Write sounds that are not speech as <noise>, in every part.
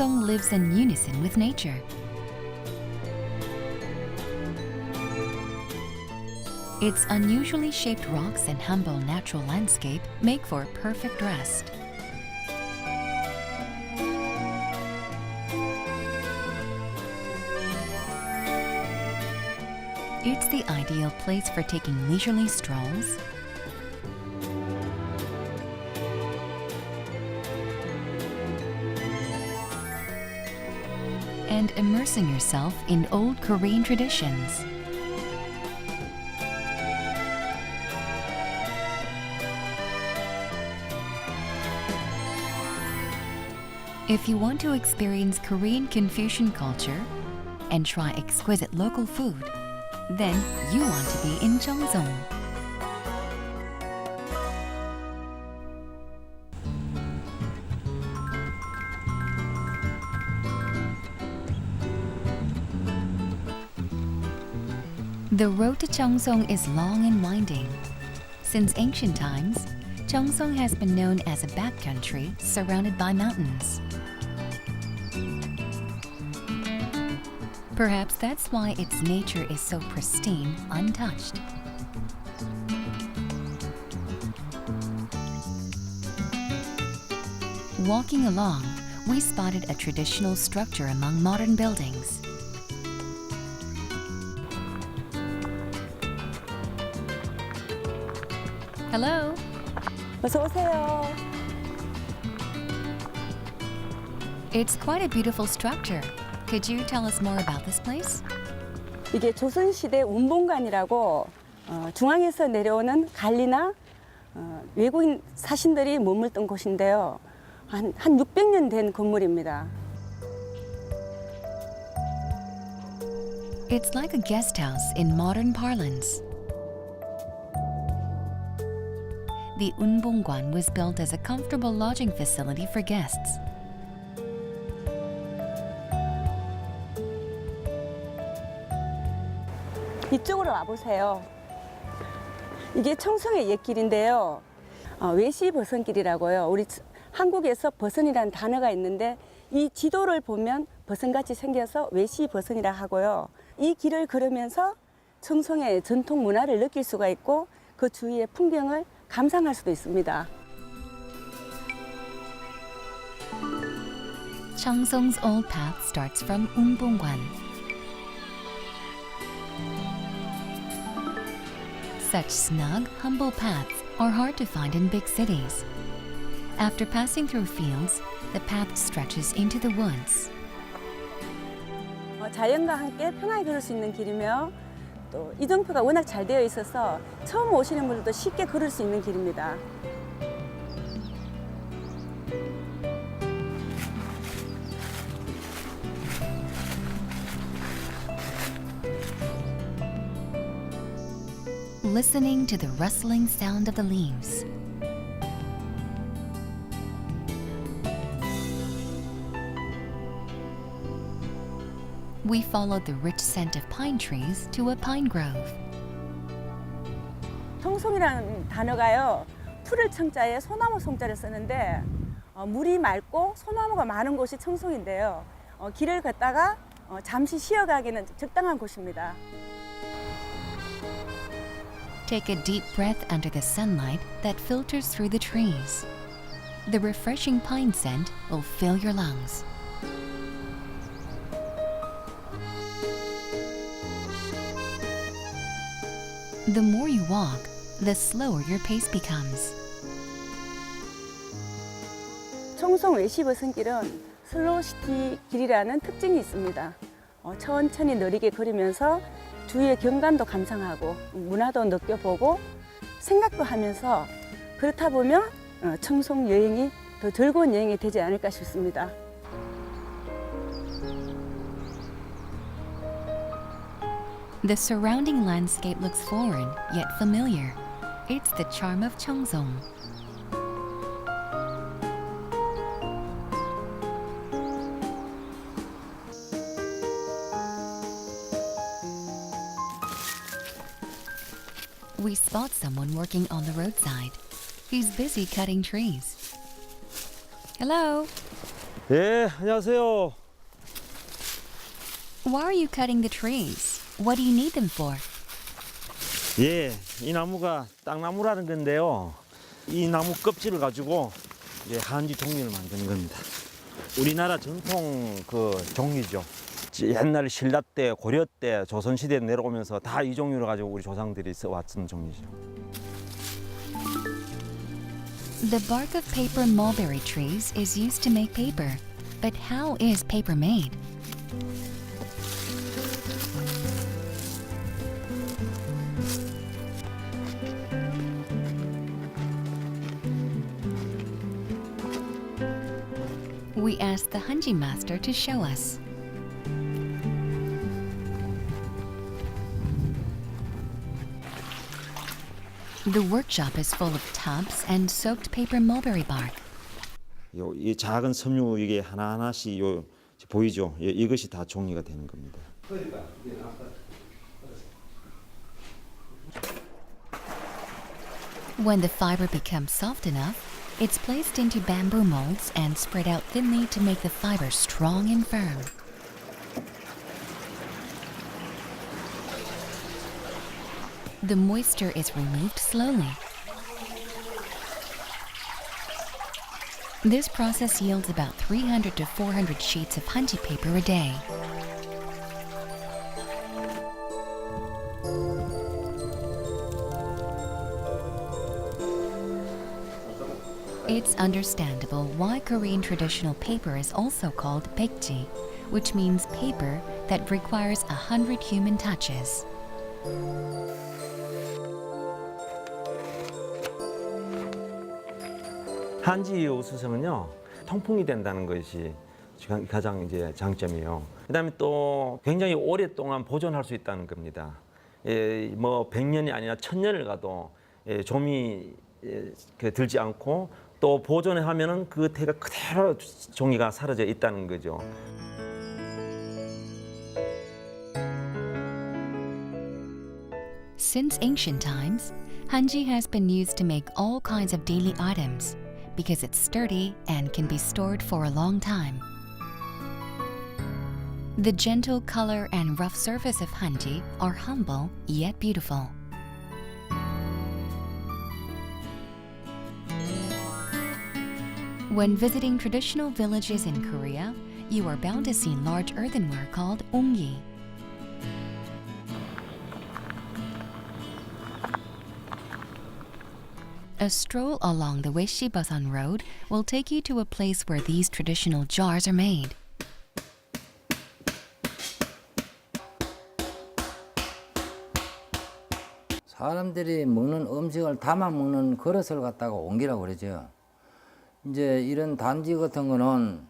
Lives in unison with nature. Its unusually shaped rocks and humble natural landscape make for perfect rest. It's the ideal place for taking leisurely strolls, and immersing yourself in old Korean traditions. If you want to experience Korean Confucian culture and try exquisite local food, then you want to be in Cheongsong. The road to Cheongsong is long and winding. Since ancient times, Cheongsong has been known as a backcountry surrounded by mountains. Perhaps that's why its nature is so pristine, untouched. Walking along, we spotted a traditional structure among modern buildings. Hello. 어서 오세요. It's quite a beautiful structure. Could you tell us more about this place? 이게 조선시대 운봉관이라고 어, 중앙에서 내려오는 관리나 어, 외국인 사신들이 머물던 곳인데요. 한, 한 600년 된 건물입니다. It's like a guest house in modern parlance. The Unbongwan was built as a comfortable lodging facility for guests. 이쪽으로 와보세요. 이게 청송의 옛길인데요. 어, 외시 버선길이라고요. 우리 치- 한국에서 버선이라는 단어가 있는데 이 지도를 보면 버선같이 생겨서 외시 버선이라 하고요. 이 길을 걸으면서 청송의 전통 문화를 느낄 수가 있고 그 주위의 풍경을 감상할 수도 있습니다. Cheongsong's old path starts from Umbongwan. Such snug, humble paths are hard to find in big cities. After passing through fields, the path stretches into the woods. 어, 자연과 함께 편하게 걸을 수 있는 길이며 또 이정표가 워낙 잘 되어 있어서 처음 오시는 분들도 쉽게 걸을 수 있는 길입니다. We followed the rich scent of pine trees to a pine grove. 청송이라는 단어가요. 풀을 청자에 소나무 송자를 쓰는데 어, 물이 맑고 소나무가 많은 곳이 청송인데요. 어, 길을 걷다가 어, 잠시 쉬어가기는 적당한 곳입니다. Take a deep breath under the sunlight that filters through the trees. The refreshing pine scent will fill your lungs. The more you walk, the slower your pace becomes. 청송 외시버선길은 슬로우시티 길이라는 특징이 있습니다. 어, 천천히 느리게 걸으면서 주위의 경관도 감상하고 문화도 느껴보고 생각도 하면서 그렇다 보면 어, 청송 여행이 더 즐거운 여행이 되지 않을까 싶습니다. The surrounding landscape looks foreign yet familiar. It's the charm of Cheongsong. We spot someone working on the roadside. He's busy cutting trees. Hello. 예, 안녕하세요. Why are you cutting the trees? What do you need them for? 예, 이 나무가 땅나무라는 건데요. 이 나무 껍질을 가지고 이제 한지 종류를 만드는 겁니다. 우리나라 전통 그 종류죠. 옛날 신라 때, 고려 때, 조선 시대 내려오면서 다 이 종류를 가지고 우리 조상들이 써왔던 종류죠. The bark of paper mulberry trees is used to make paper. But how is paper made? We asked the Hanji master to show us. The workshop is full of tubs and soaked paper mulberry bark. 요, 이 작은 섬유 이게 하나하나씩 요 보이죠? 예, 이것이 다 종이가 되는 겁니다. When the fiber becomes soft enough, it's placed into bamboo molds and spread out thinly to make the fiber strong and firm. The moisture is removed slowly. This process yields about 300 to 400 sheets of hunty paper a day. It's understandable why Korean traditional paper is also called baekji, which means paper that requires a hundred human touches. 한지 우수성은요 통풍이 된다는 것이 가장 이제 장점이에요. 그다음에 또 굉장히 오랫동안 보존할 수 있다는 겁니다. 예, 뭐 100년이 아니라 1000년을 가도 예, 좀이 예, 그 들지 않고 또 보존을 하면은 그 태가 그대로 종이가 사라져 있다는 거죠. Since ancient times, hanji has been used to make all kinds of daily items because it's sturdy and can be stored for a long time. The gentle color and rough surface of hanji are humble yet beautiful. When visiting traditional villages in Korea, you are bound to see large earthenware called onggi. A stroll along the Weshi-Basan Road will take you to a place where these traditional jars are made. 사람들이 먹는 음식을 담아 먹는 그릇을 갖다가 옹기라고 그러죠. 이제 이런 단지 같은 거는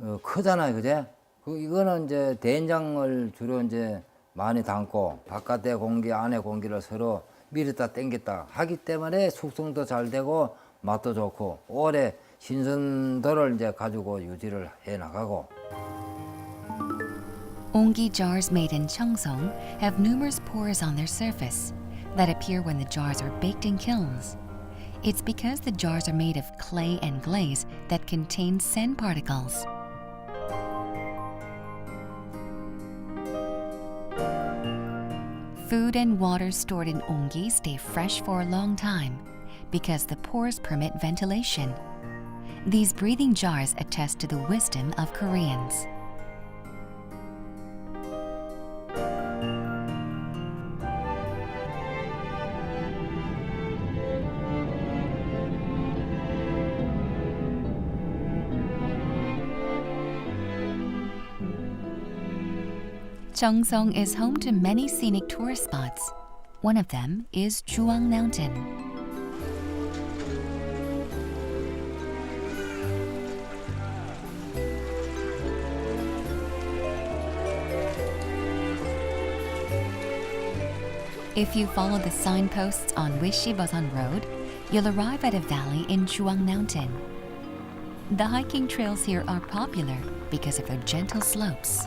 어, 크잖아요, 그제? 그 이거는 이제 된장을 주로 이제 많이 담고 바깥에 공기, 안에 공기를 서로 밀었다 땡겼다 하기 때문에 숙성도 잘 되고 맛도 좋고 오래 신선도를 이제 가지고 유지를 해 나가고 Onggi jars made in Cheongsong have numerous pores on their surface that appear when the jars are baked in kilns. It's because the jars are made of clay and glaze that contain sand particles. Food and water stored in onggi stay fresh for a long time because the pores permit ventilation. These breathing jars attest to the wisdom of Koreans. Cheongsong is home to many scenic tourist spots. One of them is Chuang Mountain. If you follow the signposts on Wishibasan Road, you'll arrive at a valley in Chuang Mountain. The hiking trails here are popular because of their gentle slopes.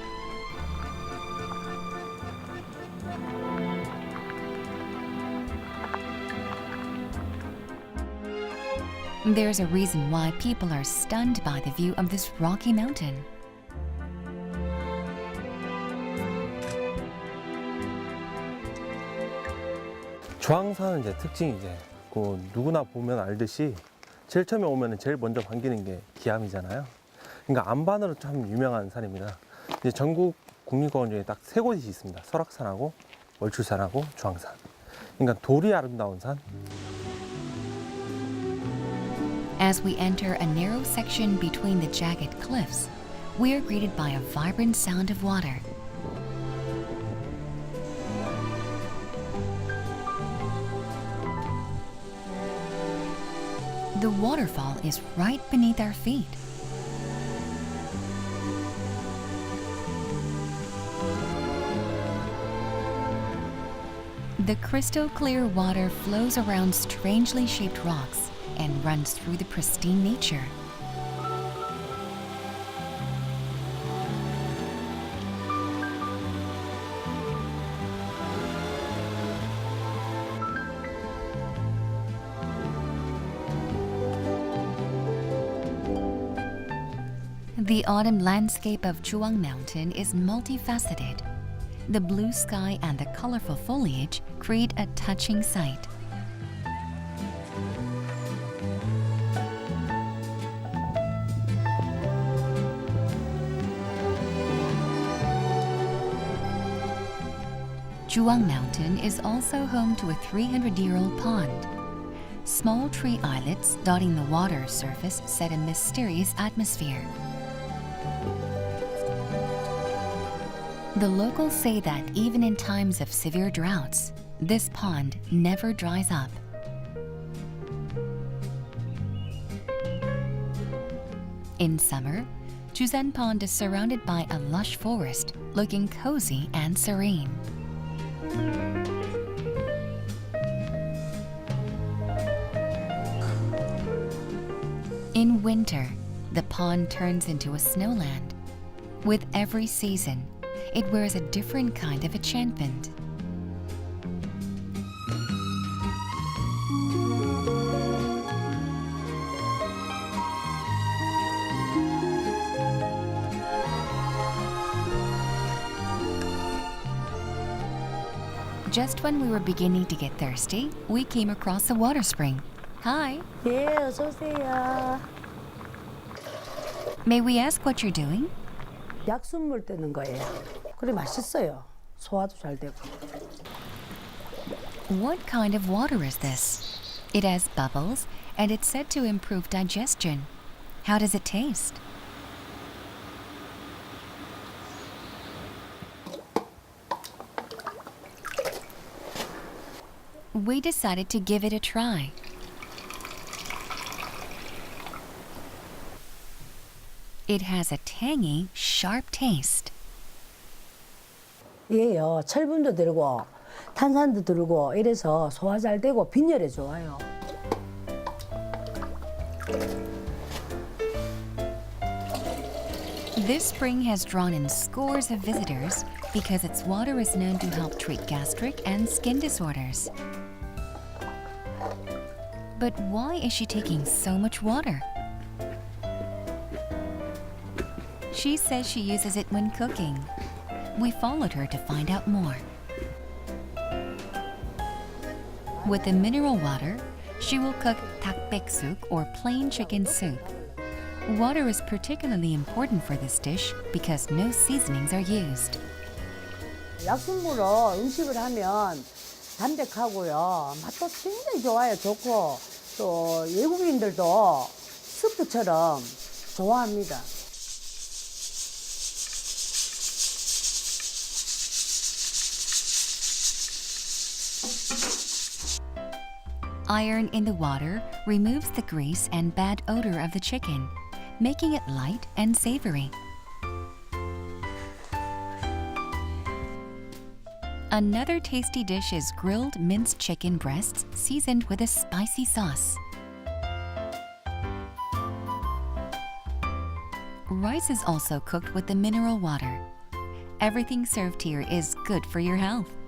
There's a reason why people are stunned by the view of this rocky mountain. 주황산은 이제 특징이 이제 그 누구나 보면 알듯이 제일 처음에 오면 제일 먼저 반기는 게 기암이잖아요. 그러니까 안반으로 참 유명한 산입니다. 이제 전국 국립공원 중에 딱 세 곳이 있습니다. 설악산하고 월출산하고 주황산. 그러니까 돌이 아름다운 산. As we enter a narrow section between the jagged cliffs, we are greeted by a vibrant sound of water. The waterfall is right beneath our feet. The crystal clear water flows around strangely shaped rocks and runs through the pristine nature. The autumn landscape of Chuang Mountain is multifaceted. The blue sky and the colorful foliage create a touching sight. Juang Mountain is also home to a 300 year old pond. Small tree islets dotting the water surface set a mysterious atmosphere. The locals say that even in times of severe droughts, this pond never dries up. In summer, Chuzan Pond is surrounded by a lush forest, looking cozy and serene. In winter, the pond turns into a snowland. With every season, it wears a different kind of enchantment. Just when we were beginning to get thirsty, we came across a water spring. Hi, 예, 어서 오세요. may we ask what you're doing? 약순물 뜨는 거예요. 그래 맛있어요. 소화도 잘 되고. What kind of water is this? It has bubbles and it's said to improve digestion. How does it taste? We decided to give it a try. It has a tangy, sharp taste. 이게요 철분도 들고 탄산도 들고 이래서 소화 잘 되고 빈혈에 좋아요. This spring has drawn in scores of visitors because its water is known to help treat gastric and skin disorders. But why is she taking so much water? She says she uses it when cooking. We followed her to find out more. With the mineral water, she will cook takbeksuk or plain chicken soup. Water is particularly important for this dish because no seasonings are used. 약순물로 음식을 하면 담백하고요. 맛도 굉장히 좋아요. 좋고 또 외국인들도 스프처럼 좋아합니다. Iron in the water removes the grease and bad odor of the chicken, making it light and savory. Another tasty dish is grilled minced chicken breasts seasoned with a spicy sauce. Rice is also cooked with the mineral water. Everything served here is good for your health.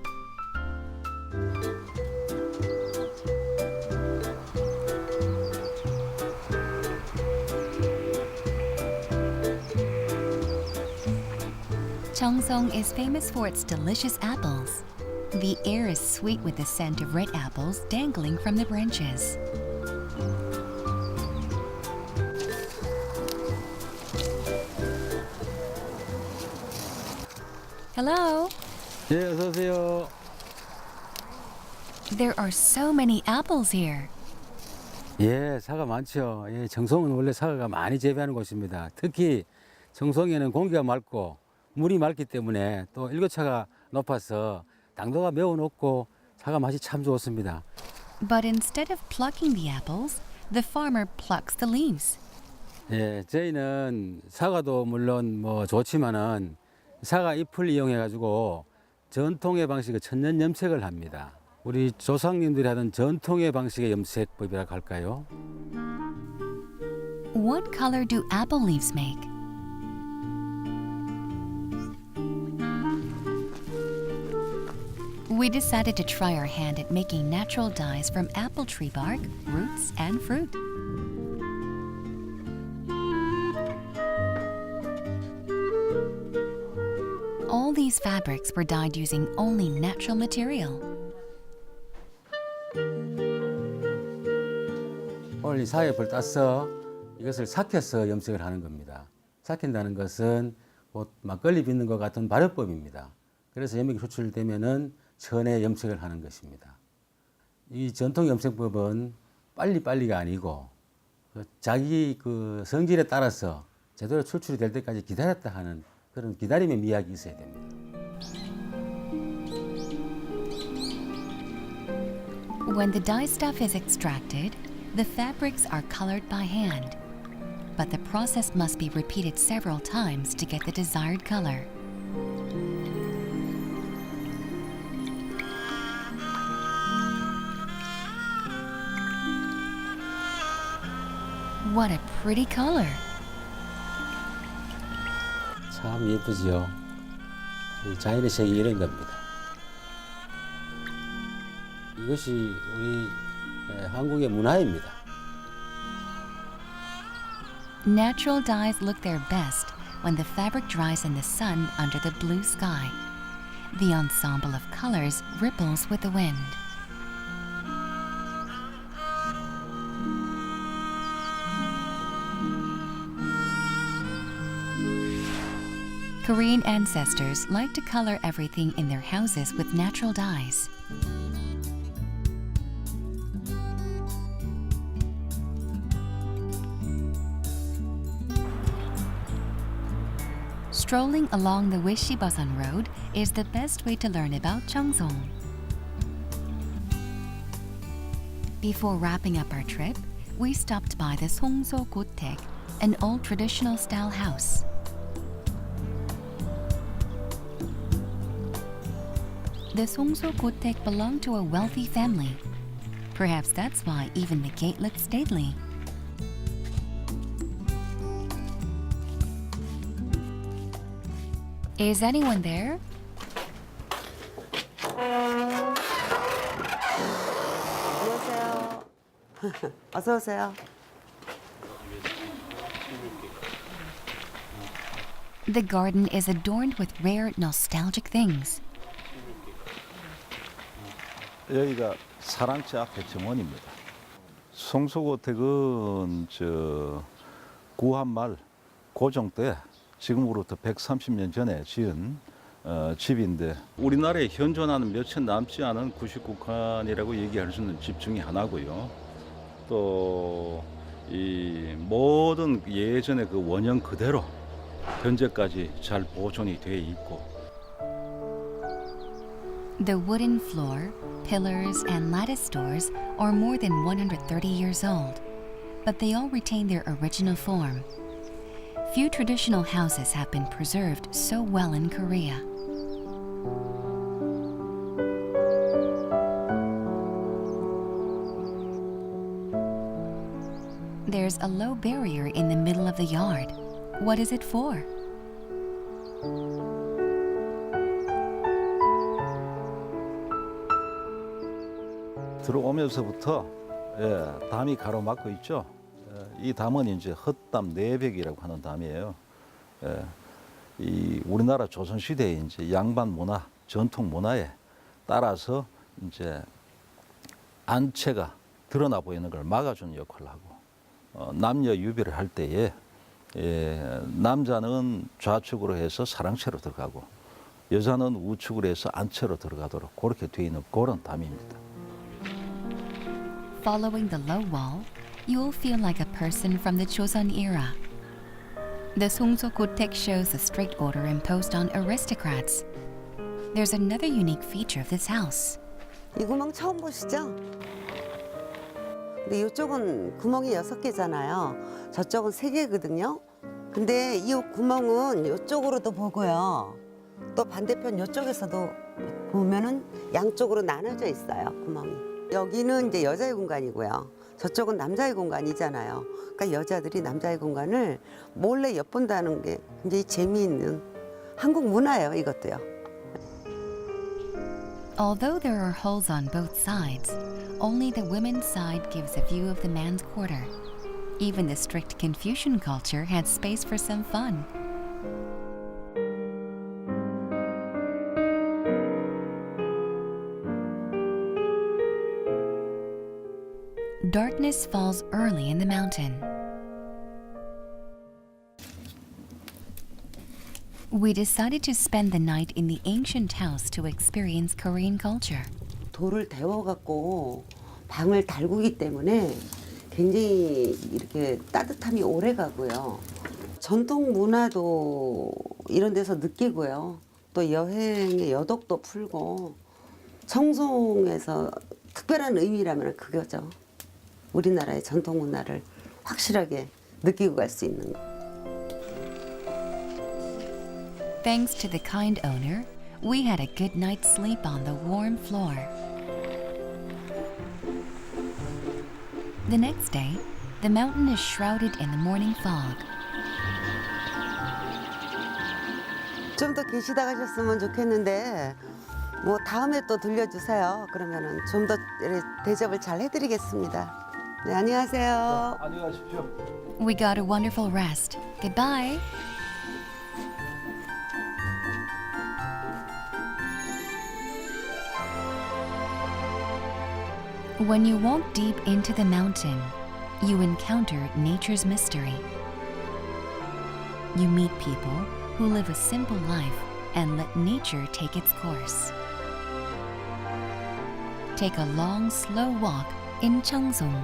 Cheongsong is famous for its delicious apples. The air is sweet with the scent of red apples dangling from the branches. Hello. 예, 어서 오세요. There are so many apples here. 예, 사과 많죠. 예, 정송은 원래 사과가 많이 재배하는 곳입니다. 특히 정송에는 공기가 맑고 물이 맑기 때문에 또 일교차가 높아서 당도가 매우 높고 사과 맛이 참 좋습니다. But instead of plucking the apples, the farmer plucks the leaves. 예, 저희는 사과도 물론 뭐 좋지만은 사과 잎을 이용해 가지고 전통의 방식의 천년 염색을 합니다. 우리 조상님들이 하던 전통의 방식의 염색법이라고 할까요? What color do apple leaves make? We decided to try our hand at making natural dyes from apple tree bark, roots, and fruit. All these fabrics were dyed using only natural material. 오늘 이 사엽을 따서 이것을 삭혀서 염색을 하는 겁니다. 삭힌다는 것은 곧 막걸리 빚는 것 같은 발효법입니다. 그래서 염액이 추출되면은 천에 염색을 하는 것입니다. 이 전통 염색법은 빨리빨리가 아니고 그 자기 그 성질에 따라서 제대로 출출이 될 때까지 기다렸다 하는 그런 기다림의 미학이 있어야 됩니다. When the dye stuff is extracted, the fabrics are colored by hand. But the process must be repeated several times to get the desired color. What a pretty color! 참 예쁘지요. 이 자연의 색이 이런 겁니다. 이것이 우리 에, 한국의 문화입니다. Natural dyes look their best when the fabric dries in the sun under the blue sky. The ensemble of colors ripples with the wind. Korean ancestors like to color everything in their houses with natural dyes. Strolling along the Wishibasan Road is the best way to learn about Cheongsong. Before wrapping up our trip, we stopped by the Songso Gotek, an old traditional style house. The Songso Gotek belonged to a wealthy family. Perhaps that's why even the gate looked stately. Is anyone there? 안녕하세요. <laughs> 어서 오세요. The garden is adorned with rare, nostalgic things. 여기가 사랑채 앞에 정원입니다. 송소고택은 저 구한말 고종 때 지금으로부터 130년 전에 지은 어, 집인데 우리나라에 현존하는 몇 천 남지 않은 구식국한이라고 얘기할 수 있는 집 중에 하나고요. 또 이 모든 예전의 그 원형 그대로 현재까지 잘 보존이 돼 있고 The wooden floor, pillars, and lattice doors are more than 130 years old, but they all retain their original form. Few traditional houses have been preserved so well in Korea. There's a low barrier in the middle of the yard. What is it for? 들어오면서부터 예, 담이 가로막고 있죠. 예, 이 담은 이제 헛담 내백이라고 하는 담이에요. 예, 이 우리나라 조선 시대의 이제 양반 문화, 전통 문화에 따라서 이제 안채가 드러나 보이는 걸 막아주는 역할을 하고 어, 남녀 유배를 할 때에 예, 남자는 좌측으로 해서 사랑채로 들어가고 여자는 우측으로 해서 안채로 들어가도록 그렇게 되어 있는 그런 담입니다. Following the low wall, you will feel like a person from the Joseon era. The Songso Gotek shows the strict order imposed on aristocrats. There's another unique feature of this house. 이 구멍 처음 보시죠? 근데 이쪽은 구멍이 여섯 개잖아요. 저쪽은 세 개거든요. 근데 이 구멍은 이쪽으로도 보고요. 또 반대편 이쪽에서도 보면은 양쪽으로 나눠져 있어요. 구멍이. 여기는 이제 여자의 공간이고요. 저쪽은 남자의 공간이잖아요. 그러니까 여자들이 남자의 공간을 몰래 엿본다는 게 굉장히 재미있는 한국 문화예요. 이것도요. Although there are holes on both sides, only the women's side gives a view of the man's quarter. Even the strict Confucian culture had space for some fun. Darkness falls early in the mountain. We decided to spend the night in the ancient house to experience Korean culture. 돌을 데워갖고 방을 달구기 때문에 굉장히 이렇게 따뜻함이 오래 가고요. 전통 문화도 이런 데서 느끼고요. 또 여행의 여독도 풀고 청송에서 특별한 의미라면 그거죠. 우리나라의 전통 문화를 확실하게 느끼고 갈 수 있는 거. Thanks to the kind owner, we had a good night's sleep on the warm floor. The next day, the mountain is shrouded in the morning fog. 좀 더 계시다 가셨으면 좋겠는데 뭐 다음에 또 들려주세요. 그러면은 좀 더 대접을 잘 해드리겠습니다. 네 안녕하세요. 안녕하십시오. We got a wonderful rest. Goodbye. When you walk deep into the mountain, you encounter nature's mystery. You meet people who live a simple life and let nature take its course. Take a long, slow walk in Cheongsong.